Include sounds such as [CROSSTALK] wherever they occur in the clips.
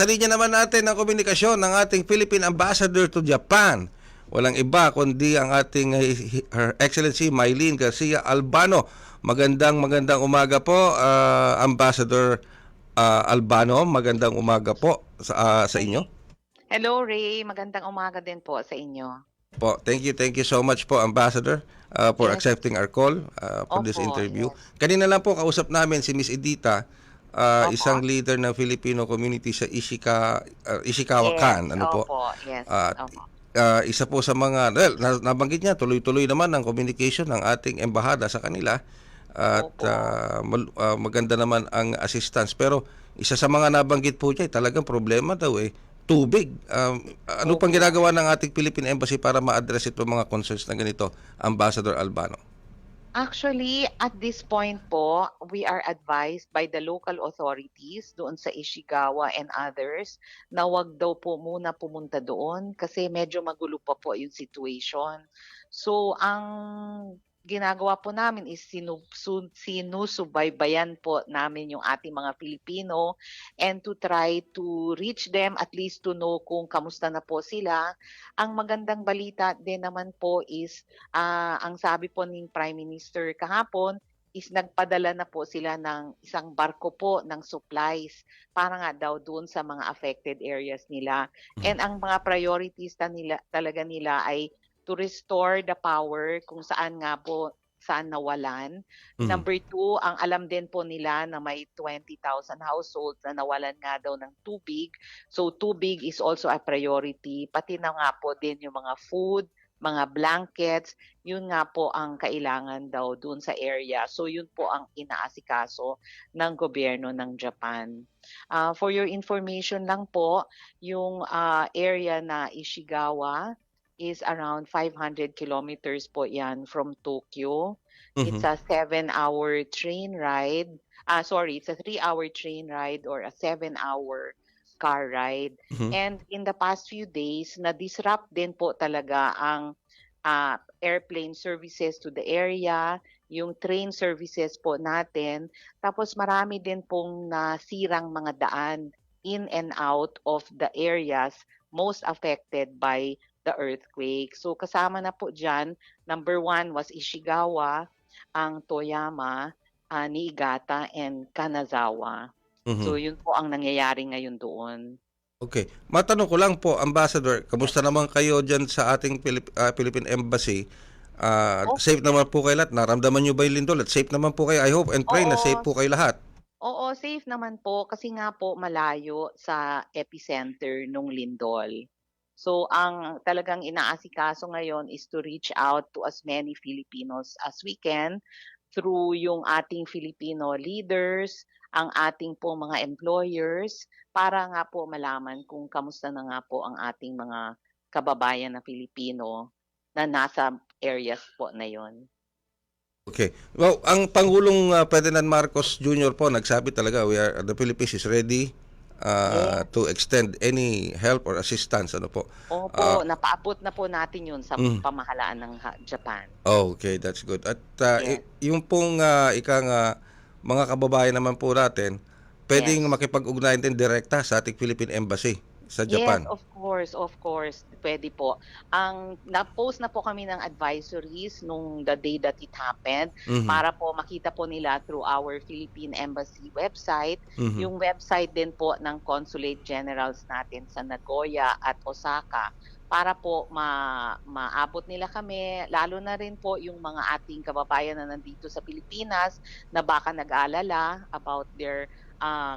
Sa linya naman natin ang komunikasyon ng ating Philippine Ambassador to Japan. Walang iba kundi ang ating uh, Her Excellency Mylene Garcia Albano. Magandang magandang umaga po, uh, Ambassador uh, Albano. Magandang umaga po sa, uh, sa inyo. Hello Ray, magandang umaga din po sa inyo. Po, thank you, thank you so much po, Ambassador, uh, for Yes. accepting our call uh, for this Opo, interview. yes. Kanina lang po kausap namin si Miss Edita, uh, Opo. isang leader ng Filipino community sa Ishika, uh, Ishikawa Kan. Ano po? Opo, yes. At opo. uh, isa po sa mga, well, na- nabanggit niya, tuloy-tuloy naman ang communication ng ating embahada sa kanila. At Opo. uh, mal- uh, maganda naman ang assistance. Pero isa sa mga nabanggit po niya, eh, talagang problema daw eh, tubig. Um, ano pang ginagawa ng ating Philippine Embassy para ma-address itong mga concerns na ganito, Ambassador Albano? Actually, at this point po, we are advised by the local authorities doon sa Ishigawa and others na wag daw po muna pumunta doon kasi medyo magulo pa po yung situation. So, ang ginagawa po namin is sinu- su- sinusubaybayan po namin yung ating mga Pilipino and to try to reach them at least to know kung kamusta na po sila. Ang magandang balita din naman po is Ah, ang sabi po ng Prime Minister kahapon is nagpadala na po sila ng isang barko po ng supplies para nga daw doon sa mga affected areas nila. And ang mga priorities na nila, talaga nila ay to restore the power kung saan nga po saan nawalan. Mhm. Number two, ang alam din po nila na may 20,000 households na nawalan nga daw ng tubig. So tubig is also a priority. Pati na nga po din yung mga food, mga blankets, yun nga po ang kailangan daw dun sa area. So yun po ang inaasikaso ng gobyerno ng Japan. Ah, for your information lang po, yung ah, area na Ishigawa is around 500 kilometers po yan from Tokyo. It's Mhm. a seven-hour train ride. Ah, sorry, it's a three-hour train ride or a seven-hour car ride. Mhm. And in the past few days, na-disrupt din po talaga ang ah, airplane services to the area, yung train services po natin. Tapos marami din pong nasirang mga daan in and out of the areas most affected by the earthquake. So kasama na po dyan, number one was Ishigawa, ang Toyama, ah, Niigata, and Kanazawa. Mhm. So yun po ang nangyayari ngayon doon. Okay. Matanong ko lang po, Ambassador, kamusta naman kayo dyan sa ating Pilip- ah, Philippine Embassy? Ah, Okay. Safe naman po kayo lahat? Naramdaman nyo ba yung lindol? At safe naman po kayo? I hope and pray na Oo. safe po kayo lahat. Oo, safe naman po kasi nga po malayo sa epicenter nung lindol. So ang talagang inaasikaso ngayon is to reach out to as many Filipinos as we can through yung ating Filipino leaders, ang ating po mga employers para nga po malaman kung kamusta na nga po ang ating mga kababayan na Filipino na nasa areas po na yon. Okay. Well, ang Pangulong ah, Ferdinand Marcos Jr. po nagsabi talaga we are the Philippines is ready ah, to extend any help or assistance ano po. Opo, napaabot na po natin yun sa Mm. pamahalaan ng Japan. Okay, that's good. At ah, Yes. yung pong ah, ikang ah, mga kababayan naman po natin, pwedeng Yes. makipag-ugnayan din direkta sa ating Philippine Embassy sa Japan. Yes, of course, of course. Pwede po. Ang na-post na po kami ng advisories nung the day that it happened Mhm. para po makita po nila through our Philippine Embassy website, Mhm. yung website din po ng consulate generals natin sa Nagoya at Osaka para po ma maabot nila kami lalo na rin po yung mga ating kababayan na nandito sa Pilipinas na baka nag-aalala about their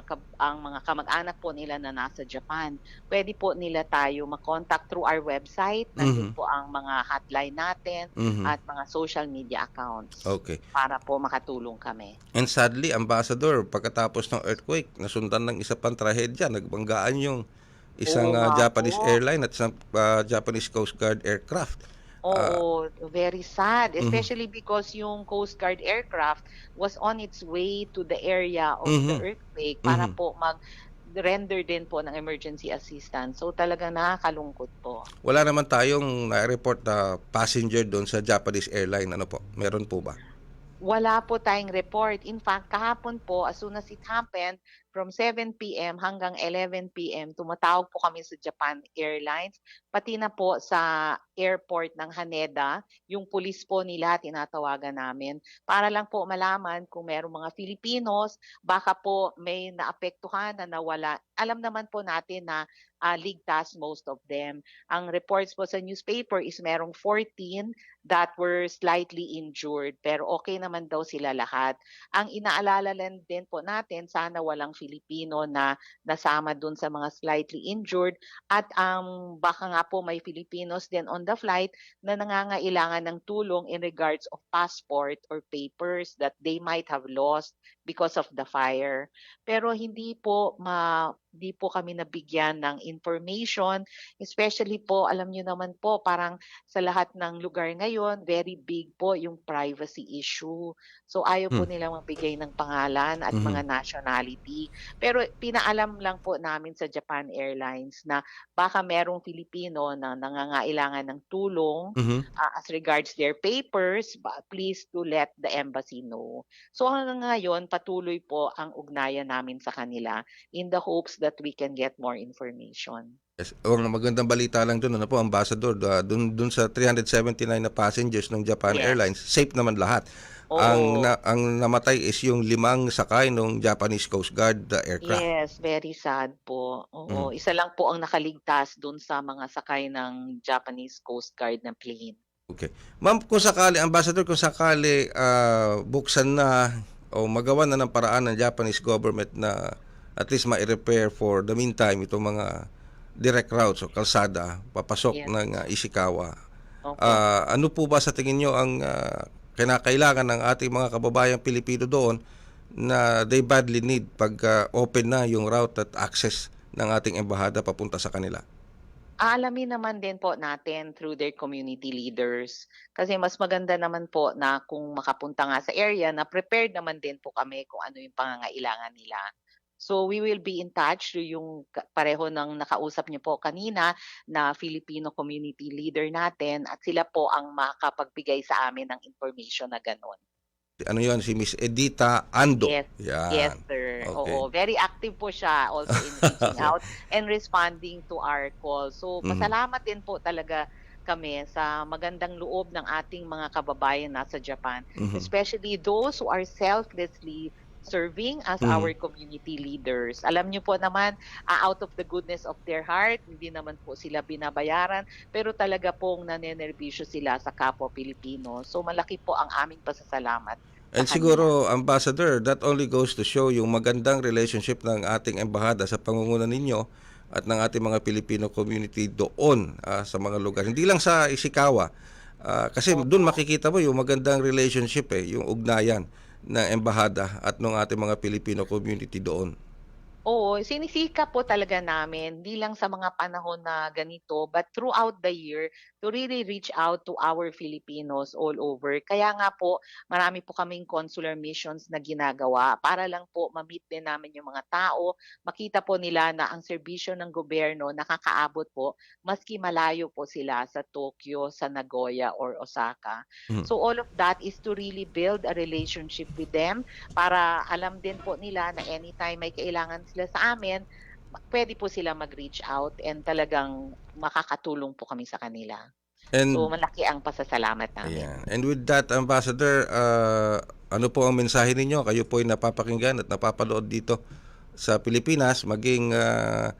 kab- ang mga kamag-anak po nila na nasa Japan. Pwede po nila tayo makontak through our website. Nandun po ang mga hotline natin Mhm. at mga social media accounts Okay. para po makatulong kami. And sadly, Ambassador, pagkatapos ng earthquake, nasundan ng isa pang trahedya, nagbanggaan yung isang Oo nga Japanese po. airline at isang ah, Japanese Coast Guard aircraft. Oo, very sad. Mhm. Especially because yung Coast Guard aircraft was on its way to the area of the Mhm. earthquake para Mhm. po mag render din po ng emergency assistance. So talagang nakakalungkot po. Wala naman tayong na-report na passenger doon sa Japanese airline. Ano po? Meron po ba? Wala po tayong report. In fact, kahapon po, as soon as it happened, from 7 PM hanggang 11 PM tumatawag po kami sa Japan Airlines, pati na po sa airport ng Haneda, yung pulis po nila tinatawagan namin para lang po malaman kung merong mga Filipinos, baka po may naapektuhan na nawala. Alam naman po natin na ah, ligtas most of them. Ang reports po sa newspaper is merong 14 that were slightly injured pero okay naman daw sila lahat. Ang inaalala lang din po natin sana walang Filipino na nasama dun sa mga slightly injured at ang baka nga po may Filipinos din on the flight na nangangailangan ng tulong in regards of passport or papers that they might have lost because of the fire. Pero hindi po ma hindi po kami nabigyan ng information, especially po alam niyo naman po parang sa lahat ng lugar ngayon very big po yung privacy issue. So ayaw po Hmm. nilang magbigay ng pangalan at Mhm. mga nationality. Pero pinaalam lang po namin sa Japan Airlines na baka merong Filipino na nangangailangan ng tulong Mhm. uh, as regards their papers, ba- please to let the embassy know. So hanggang ngayon, patuloy po ang ugnayan namin sa kanila in the hopes that we can get more information. Yes. O, ang magandang balita lang doon, ano po, Ambassador, uh, doon, doon sa 379 na passengers ng Japan Yes. Airlines, safe naman lahat. Oo. Ang, na, ang namatay is yung limang sakay ng Japanese Coast Guard uh, aircraft. Yes, very sad po. Oo, Mm. isa lang po ang nakaligtas dun sa mga sakay ng Japanese Coast Guard na plane. Ma'am, kung sakali, Ambassador, kung sakali ah, buksan na o magawa na ng paraan ng Japanese government na at least ma-repair for the meantime itong mga direct routes o kalsada papasok Yes. ng ah, Ishikawa. Opo. Ah, ano po ba sa tingin nyo ang ah, kinakailangan ng ating mga kababayang Pilipino doon na they badly need pag ah, open na yung route at access ng ating embahada papunta sa kanila? Aalamin naman din po natin through their community leaders. Kasi mas maganda naman po na kung makapunta nga sa area na prepared naman din po kami kung ano yung pangangailangan nila. So we will be in touch through yung pareho ng nakausap niyo po kanina na Filipino community leader natin at sila po ang makapagbigay sa amin ng information na ganun. Ano yon si Miss Edita Ando. Yes. Yan. Yes, sir. Okay. Oo, very active po siya also in reaching [LAUGHS] out and responding to our call. So, Mhm. pasalamat din po talaga kami sa magandang loob ng ating mga kababayan nasa Japan, Mhm. especially those who are selflessly serving as Mhm. our community leaders. Alam niyo po naman, ah, out of the goodness of their heart, hindi naman po sila binabayaran, pero talaga pong nanenerbisyo sila sa kapwa Pilipino. So malaki po ang aming pasasalamat. And siguro, Ambassador, that only goes to show yung magandang relationship ng ating embahada sa pangunguna ninyo at ng ating mga Filipino community doon ah, sa mga lugar. Hindi lang sa Ishikawa. Ah, kasi doon makikita mo yung magandang relationship eh, yung ugnayan ng embahada at ng ating mga Filipino community doon. Oo, sinisika po talaga namin, hindi lang sa mga panahon na ganito, but throughout the year, to really reach out to our Filipinos all over. Kaya nga po, marami po kaming consular missions na ginagawa para lang po ma-meet din namin yung mga tao, makita po nila na ang serbisyo ng gobyerno nakakaabot po, maski malayo po sila sa Tokyo, sa Nagoya, or Osaka. Mhm. So all of that is to really build a relationship with them para alam din po nila na anytime may kailangan sila sa amin, pwede po sila mag-reach out and talagang makakatulong po kami sa kanila. And So malaki ang pasasalamat namin. Ayan. And with that, Ambassador, ah, ano po ang mensahe ninyo? Kayo po ay napapakinggan at napapanood dito sa Pilipinas, maging ah,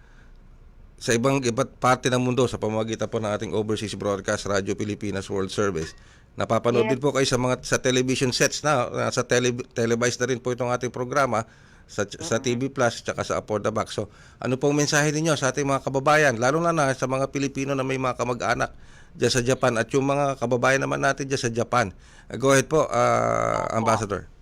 sa ibang iba't parte ng mundo sa pamamagitan po ng ating overseas broadcast Radio Pilipinas World Service. Napapanood Yes. din po kayo sa mga sa television sets na sa tele, televised na rin po itong ating programa sa sa TV Plus at sa Upon the Box. So, ano pong mensahe ninyo sa ating mga kababayan, lalo na na sa mga Pilipino na may mga kamag-anak diyan sa Japan at yung mga kababayan naman natin diyan sa Japan. Uh, Go ahead po, ah, Opo. Ambassador.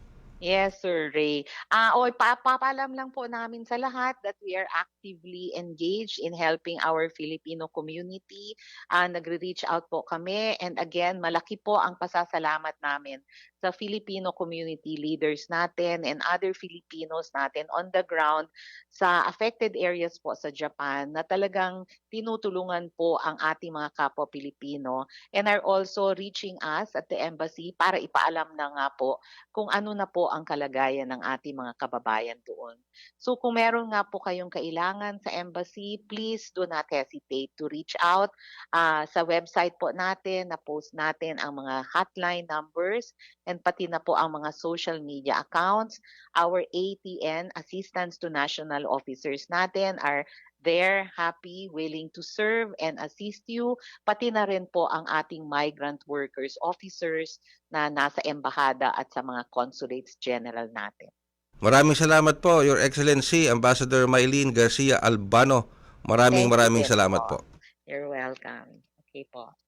Yes, Sir Ray. Ah, o papalam lang po namin sa lahat that we are actively engaged in helping our Filipino community. Ah, nagre-reach out po kami and again, malaki po ang pasasalamat namin sa Filipino community leaders natin and other Filipinos natin on the ground sa affected areas po sa Japan na talagang tinutulungan po ang ating mga kapwa Pilipino and are also reaching us at the embassy para ipaalam na nga po kung ano na po ang kalagayan ng ating mga kababayan doon. So kung meron nga po kayong kailangan sa embassy, please do not hesitate to reach out. Ah, sa website po natin, na-post natin ang mga hotline numbers and pati na po ang mga social media accounts. Our ATN, Assistance to National Officers natin, are there, happy, willing to serve and assist you. Pati na rin po ang ating migrant workers officers na nasa embahada at sa mga consulates general natin. Maraming salamat po, Your Excellency, Ambassador Mylene Garcia Albano. Maraming Thank maraming salamat po. po. You're welcome. Okay po.